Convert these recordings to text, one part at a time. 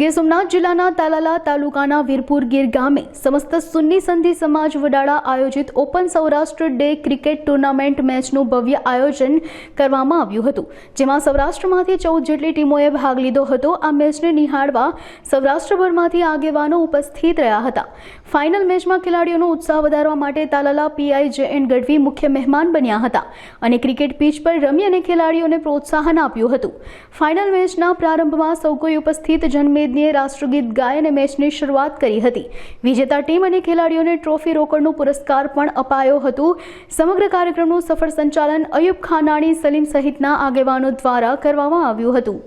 ગીર સોમનાથ જિલ્લાના તાલાલા તાલુકાના વીરપુર ગીર ગામે સમસ્ત સુન્ની સંધિ સમાજ વડાળા આયોજિત open Saurashtra day cricket tournament મેચનું ભવ્ય આયોજન કરવામાં આવ્યું હતું, જેમાં સૌરાષ્ટ્રમાંથી ચૌદ જેટલી ટીમોએ ભાગ લીધો હતો. આ મેચને નિહાળવા સૌરાષ્ટ્રભરમાંથી આગેવાનો ઉપસ્થિત રહ્યા હતા. ફાઇનલ મેચમાં ખેલાડીઓનો ઉત્સાહ વધારવા માટે Talala PI J N Gadhvi મુખ્ય મહેમાન બન્યા હતા અને ક્રિકેટ પીચ પર રમી અને ખેલાડીઓને પ્રોત્સાહન આપ્યું હતું. ફાઇનલ મેચના પ્રારંભમાં સૌ કોઈ ઉપસ્થિત જનમેદનીએ રાષ્ટ્રગીત ગાય અને મેચની શરૂઆત કરી હતી. વિજેતા ટીમ અને ખેલાડીઓને ટ્રોફી રોકડનો પુરસ્કાર પણ અપાયો હતું. સમગ્ર કાર્યક્રમનું સફળ સંચાલન અયુબ ખાનાણી, સલીમ સહિતના આગેવાનો દ્વારા કરવામાં આવ્યું હતું.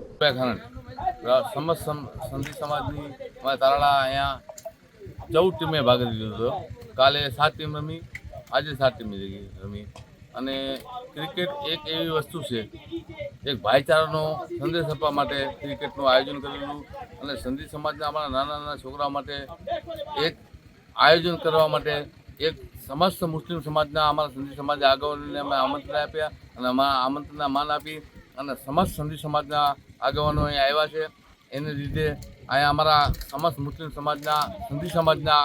ચૌદ ટીમે ભાગ લીધો હતો. કાલે સાત ટીમ રમી, આજે સાત ટીમ રમી. અને ક્રિકેટ એક એવી વસ્તુ છે એક ભાઈચારાનો સંદેશ આપવા માટે ક્રિકેટનું આયોજન કરેલું અને સંધિ સમાજના અમારા નાના નાના છોકરાઓ માટે એક આયોજન કરવા માટે એક સમસ્ત મુસ્લિમ સમાજના અમારા સંધિ સમાજના આગેવાનોને અમે આમંત્રણ આપ્યા અને અમારા આમંત્રણના માન આપી અને સમસ્ત સંધિ સમાજના આગેવાનો અહીં આવ્યા છે. એને લીધે અહીંયા અમારા સમસ્ત મુસ્લિમ સમાજના સંધિ સમાજના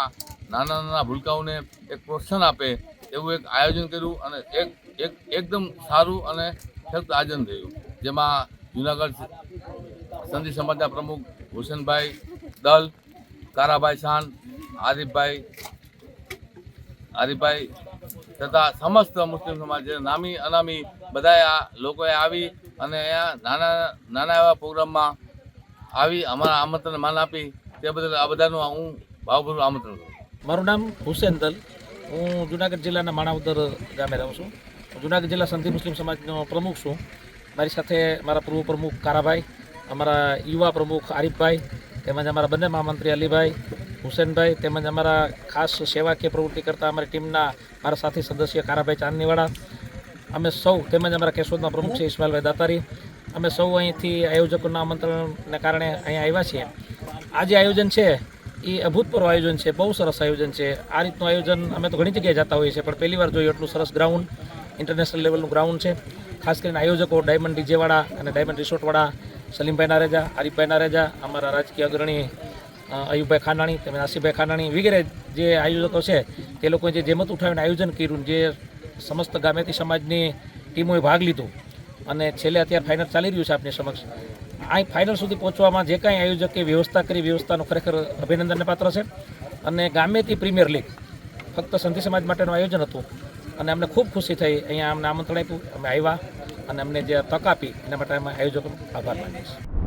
નાના નાના ભૂલકાઓને એક પ્રોત્સાહન આપે એવું એક આયોજન કર્યું અને એક એક, એકદમ સારું અને સખ્ત આયોજન થયું. જેમાં જુનાગઢ સંધિ સમાજના પ્રમુખ હુસેનભાઈ દલ, કારાભાઈ શાન આરીફભાઈ આરીફભાઈ તથા સમસ્ત મુસ્લિમ સમાજ નામી, અનામી બધાએ આ લોકોએ આવી અને અહીંયા નાના નાના એવા પ્રોગ્રામમાં આવી અમારા આમંત્રણ માન આપી. તે બદલ આ બધાનું હું ભાવપૂર્વક આમંત્રણ કરું મારું નામ હુસેન દલ. હું જુનાગઢ જિલ્લાના માણાવદર ગામે રહું છું. જુનાગઢ જિલ્લા સંધિ મુસ્લિમ સમાજનો પ્રમુખ છું. મારી સાથે મારા પૂર્વ પ્રમુખ કારાભાઈ, અમારા યુવા પ્રમુખ આરીફભાઈ, તેમજ અમારા બંને મહામંત્રી અલીભાઈ, હુસેનભાઈ, તેમજ અમારા ખાસ સેવાકીય પ્રવૃત્તિ કરતા અમારી ટીમના મારા સાથી સદસ્ય કારાભાઈ ચાંદનીવાળા. અમે સૌ તેમજ અમારા કેશોદના પ્રમુખ છે ઇસ્માઇલભાઈ દાતારી. અમે સૌ અહીંથી આયોજકોના આમંત્રણને કારણે અહીંયા આવ્યા છીએ. આ જે આયોજન છે, એ અભૂતપૂર્વ આયોજન છે, બહુ સરસ આયોજન છે. આ રીતનું આયોજન અમે તો ઘણી જગ્યાએ જતા હોઈએ છીએ, પણ પહેલી વાર જોયું, એટલું સરસ ગ્રાઉન્ડ ઇન્ટરનેશનલ લેવલનું ગ્રાઉન્ડ છે. ખાસ કરીને આયોજકો ડાયમંડ ડીજેવાળા અને ડાયમંડ રિસોર્ટવાળા સલીમભાઈ નારેજા આરીફભાઈ નારેજા, અમારા રાજકીય અગ્રણી અયુબભાઈ ખાનાણી તેમજ આસિફભાઈ ખાનાણી વગેરે જે આયોજકો છે, તે લોકોએ જે જેમત ઉઠાવીને આયોજન કર્યું જે સમસ્ત ગામેતી સમાજની ટીમોએ ભાગ લીધો. અને છેલ્લે અત્યારે ફાઇનલ ચાલી રહ્યું છે આપની સમક્ષ. આ ફાઇનલ સુધી પહોંચવામાં જે કાંઈ આયોજકે વ્યવસ્થા કરી, વ્યવસ્થાનો ખરેખર અભિનંદનને પાત્ર છે. અને ગામેતી પ્રીમિયર લીગ ફક્ત સંધિ સમાજ માટેનું આયોજન હતું. અને અમને ખૂબ ખુશી થઈ. અહીંયા અમને આમંત્રણ આપ્યું, અમે આવ્યા અને અમને જે તક આપી, એના માટે અમે આયોજકોનો આભાર માનીએ છીએ.